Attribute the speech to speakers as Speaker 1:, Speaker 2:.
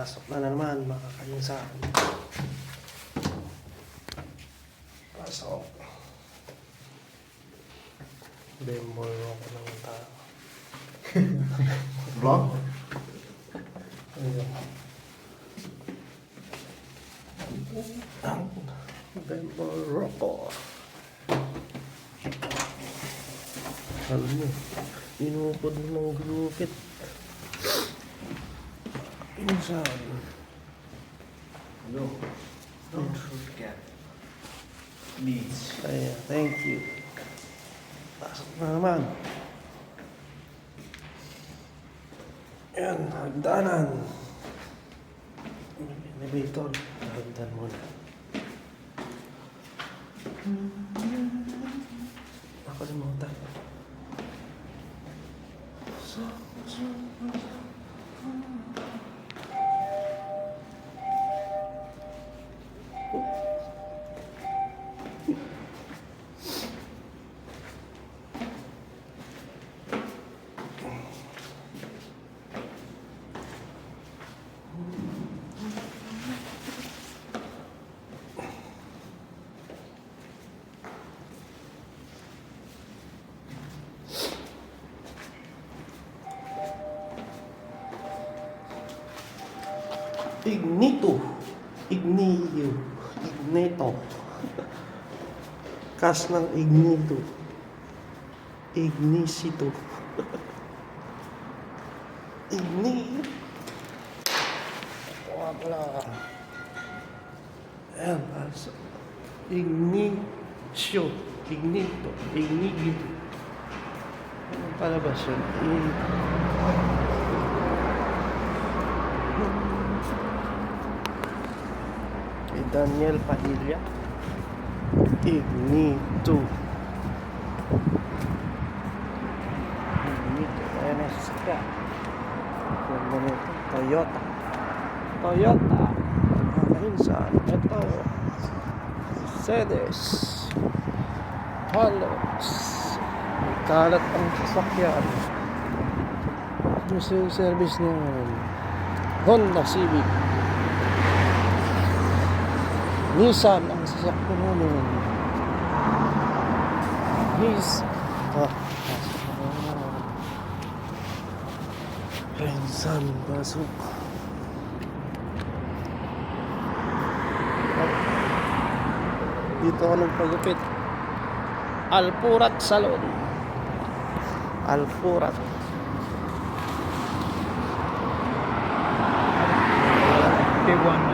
Speaker 1: Pasok na naman, mga kainsan. Pasok. Bembol ako ng tao.
Speaker 2: Vlog?
Speaker 1: Ayun. Bembol Rocco. Alam mo, inupod mo ng gulupit. Insan.
Speaker 2: No. Don't forget. Needs.
Speaker 1: Kaya, thank you. Pasok na naman. Yan, hagdanan. Elevator. Hagdan muna. Nakalimutan. So, Ignito. Ignio. Igneto. Kas ng ignito. Ignisito. Igni. Wala. Ayan. Ignicio. Ignito. Ignito. Anong palabas yun? I- kay Daniel Padilla. Ignito. Ignito NSK Ganda nito Toyota. Toyota. Kainsan Ito Mercedes. Halos Kalat ang sasakyan Gusto yung service niyan Honda Civic Nissan ang sasakyan namin. Nis. Ah, pasok na naman. Pinsan, pasok. Dito ako nagpagupit. Alpurat Salon. Alpurat.
Speaker 2: Big one?